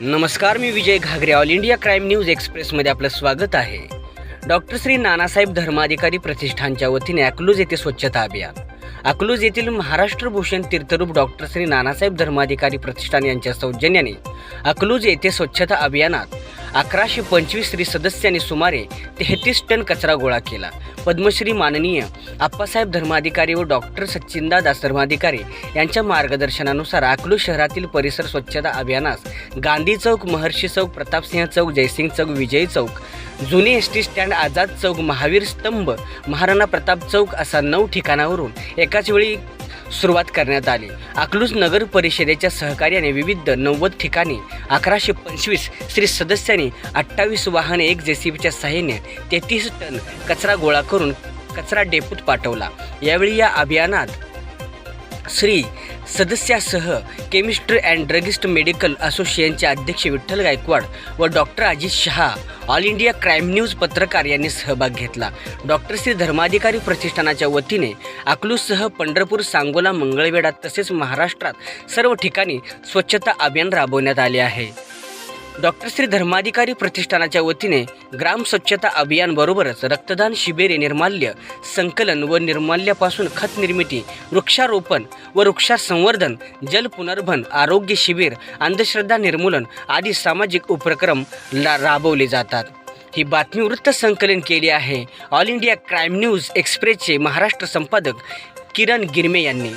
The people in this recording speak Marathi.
नमस्कार मी Vijay Ghagare All India Crime News एक्सप्रेसमध्ये आपलं स्वागत आहे. डॉक्टर श्री नानासाहेब धर्माधिकारी प्रतिष्ठानच्या वतीने अकलूज येथे स्वच्छता अभियान. अकलूज येथील महाराष्ट्र भूषण तीर्थरूप डॉक्टर श्री नानासाहेब धर्माधिकारी प्रतिष्ठान यांच्या सौजन्याने अकलूज येथे स्वच्छता अभियानात अकराशे पंचवीस स्त्री सदस्यांनी सुमारे तेहतीस टन कचरा गोळा केला. पद्मश्री माननीय आप्पासाहेब धर्माधिकारी व डॉक्टर सच्चिंदादास धर्माधिकारी यांच्या मार्गदर्शनानुसार अकलूज शहरातील परिसर स्वच्छता अभियानास गांधी चौक महर्षी चौक प्रतापसिंह चौक जयसिंग चौक विजयी चौक जुने एस टी स्टँड आझाद चौक महावीर स्तंभ महाराणा प्रताप चौक असा नऊ ठिकाणावरून एकाच वेळी सुरुवात करण्यात आली. अकलूज नगर परिषदेच्या सहकार्याने विविध नव्वद ठिकाणी अकराशे पंचवीस श्री सदस्यांनी अठ्ठावीस वाहने एक जेसीबीच्या सहाय्याने तेहतीस टन कचरा गोळा करून कचरा डेपूत पाठवला. यावेळी या अभियानात श्री सदस्यासह केमिस्ट्री अँड ड्रगिस्ट मेडिकल असोसिएशनचे अध्यक्ष विठ्ठल गायकवाड व doctor Ajit Shah All India Crime News पत्रकार यांनी सहभाग घेतला. डॉक्टर श्री धर्माधिकारी प्रतिष्ठानाच्या वतीने अकलूजसह पंढरपूर सांगोला मंगळवेढा तसेच महाराष्ट्रात सर्व ठिकाणी स्वच्छता अभियान राबवण्यात आले आहे. डॉक्टर श्री धर्माधिकारी प्रतिष्ठानाच्या वतीने ग्राम स्वच्छता अभियानबरोबरच रक्तदान शिबिरे निर्माल्य संकलन व निर्माल्यापासून खत निर्मिती वृक्षारोपण व वृक्षासंवर्धन जल पुनर्भन आरोग्य शिबिर अंधश्रद्धा निर्मूलन आदी सामाजिक उपक्रम ला राबवले जातात. ही बातमी वृत्त संकलन केली आहे. ऑल इंडिया क्राईम न्यूज एक्सप्रेसचे महाराष्ट्र संपादक किरण गिरमे यांनी.